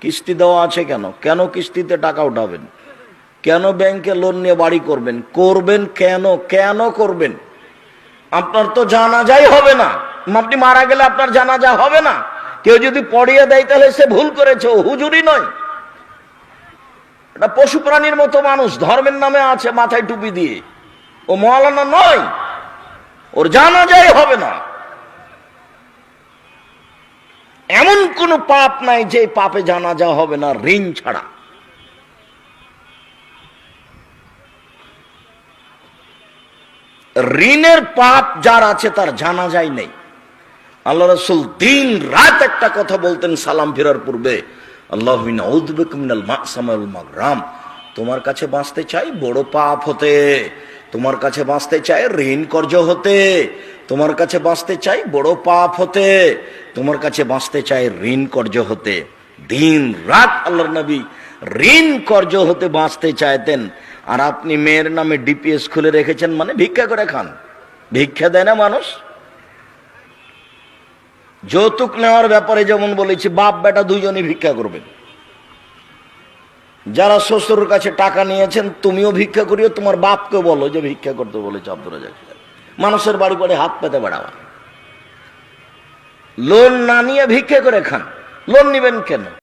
কিস্তি দেওয়া আছে কেন? কেন কিস্তিতে টাকা উঠাবেন? কেন ব্যাংকে লোন নিয়ে বাড়ি করবেন? করবেন কেন? কেন করবেন? আপনার তো জানাজাই হবে না। আপনি মারা গেলে আপনার জানাজা হবে না। কেউ যদি পড়িয়ে দেয় তাহলে সে ভুল করেছে। হুজুরি নয়। এটা পশু প্রাণীর মতো মানুষ। ধর্মের নামে আছে মাথায় টুপি দিয়ে। ও মহালানা নয়। ওর জানাজাই হবে না। এমন কোন পাপ নাই যে পাপে জানাজা হবে না, ঋণ ছাড়া। ঋণের পাপ যার আছে তার জানা যায় নেই। আল্লাহ রসুল দিন রাত একটা কথা বলতেন সালাম ফেরার পূর্বে, আল্লাহ তোমার কাছে বাঁচতে চাই বড় পাপ হতে, তোমার কাছে বাঁচতে চাই ঋণ কর্য হতে। তোমার কাছে বাঁচতে চাই বড় পাপ হতে। তোমার কাছে বাঁচতে চাই ঋণ কর্য হতে। দিন রাত আল্লাহর নবী ঋণ কর্য হতে বাঁচতে চাইতেন। আর আপনি মেয়ের নামে ডিপিএস খুলে রেখেছেন মানে ভিক্ষা করে খান। ভিক্ষা দেয় না মানুষ? যৌতুক নেওয়ার ব্যাপারে যেমন বলেছি, বাপ বেটা দুজনই ভিক্ষা করবেন। যারা শ্বশুরের কাছে টাকা নিয়েছেন, তুমিও ভিক্ষা করিও, তোমার বাপকে বলো যে ভিক্ষা করতে বলেছে আব্দুল রাজাক। মানুষের বাড়ি বাড়ি হাত পেতে বেড়াওয়া লোন না নিয়ে ভিক্ষে করে খান। লোন নিবেন কেন?